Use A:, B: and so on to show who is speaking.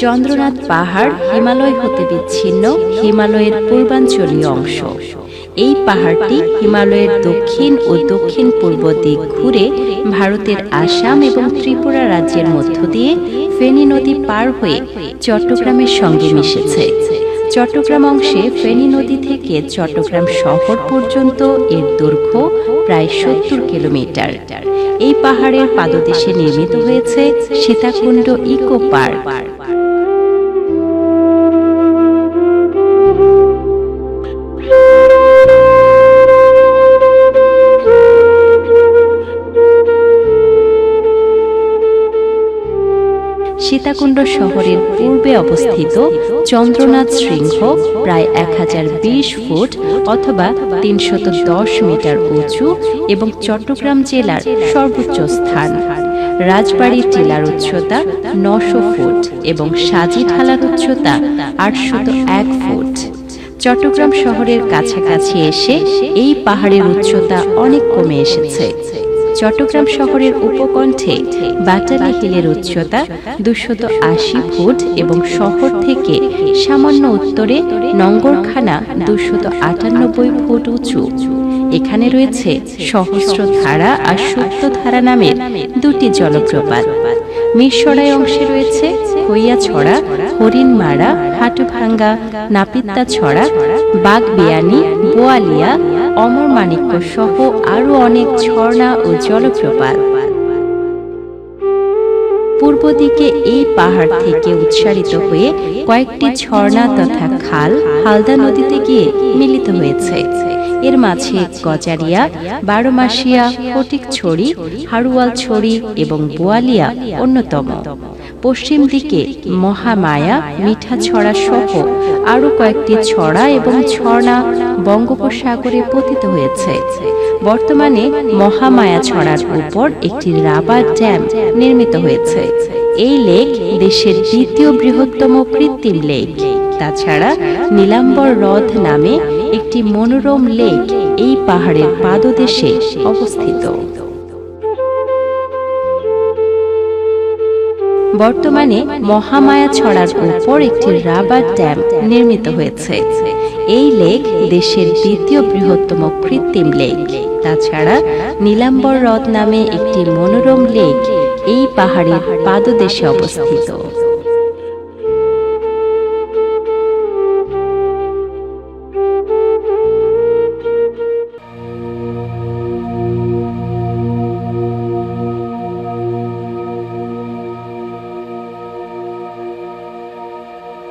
A: চন্দ্রনাথ পাহাড় হিমালয় হতে বিচ্ছিন্ন, হিমালয়ের পূর্বাঞ্চলীয় অংশ। এই পাহাড়টি হিমালয়ের দক্ষিণ ও দক্ষিণ পূর্ব দিক ঘুরে ভারতের আসাম এবং ত্রিপুরা রাজ্যের মধ্য দিয়ে ফেনী নদী পার হয়ে চট্টগ্রামের সঙ্গে মিশেছে। চট্টগ্রাম অংশে ফেনী নদী থেকে চট্টগ্রাম শহর পর্যন্ত এর দৈর্ঘ্য প্রায় সত্তর কিলোমিটার। এই পাহাড়ের পাদদেশে নির্মিত হয়েছে সীতাকুণ্ড ইকো পার্ক। সীতাকুণ্ড শহরের পূর্বে অবস্থিত চন্দ্রনাথ শৃঙ্গ প্রায় এক হাজার বিশ ফুট অথবা তিনশত মিটার উঁচু এবং চট্টগ্রাম জেলার সর্বোচ্চ স্থান। রাজবাড়ির টিলার উচ্চতা নশো ফুট এবং সাজি ঢালার উচ্চতা আটশত এক ফুট। চট্টগ্রাম শহরের কাছাকাছি এসে এই পাহাড়ের উচ্চতা অনেক কমে এসেছে। চট্টগ্রাম শহরের উপকণ্ঠে বাটালি হিলের উচ্চতা দুশত আশি ফুট এবং শহর থেকে সামান্য উত্তরে নঙ্গরখানা দুশত আটানব্বই ফুট উঁচু। এখানে রয়েছে সহস্র ধারা আর সত্য ধারা নামের দুটি জলপ্রপাত। মিরসরাই অংশে রয়েছে খইয়াছড়া হরিণমারা হাটুভাঙ্গা নাপিত্তা ছড়া বাগবিয়ানি বোয়ালিয়া অমর মাণিক্য সহ আরও অনেক ঝর্ণা ও জলপ্রপাত। পূর্ব দিকে এই পাহাড় থেকে উৎসারিত হয়ে কয়েকটি ঝর্ণা তথা খাল হালদা নদীতে গিয়ে মিলিত হয়েছে। এর মাঝে গজারিয়া, বারোমাসিয়া, ফটিকছড়ি হাড়ুয়াল ছড়ি এবং বোয়ালিয়া অন্যতম। পশ্চিম দিকে মহামায়া মিঠা ছড়া সহ আরও কয়েকটি ছড়া এবং ঝর্ণা বঙ্গোপসাগরে পতিত হয়েছে। বর্তমানে মহামায়া ছড়ার উপর একটি রাবার ড্যাম নির্মিত হয়েছে। এই লেক দেশের দ্বিতীয় বৃহত্তম কৃত্রিম লেক। তাছাড়া নীলাম্বর হ্রদ নামে একটি মনোরম লেক এই পাহাড়ের পাদদেশে অবস্থিত। বর্তমানে মহামায়া ছড়ার উপর একটি রাবার ড্যাম নির্মিত হয়েছে। এই লেক দেশের দ্বিতীয় বৃহত্তম কৃত্রিম লেক। তাছাড়া নীলাম্বর হ্রদ নামে একটি মনোরম লেক এই পাহাড়ের পাদদেশে অবস্থিত।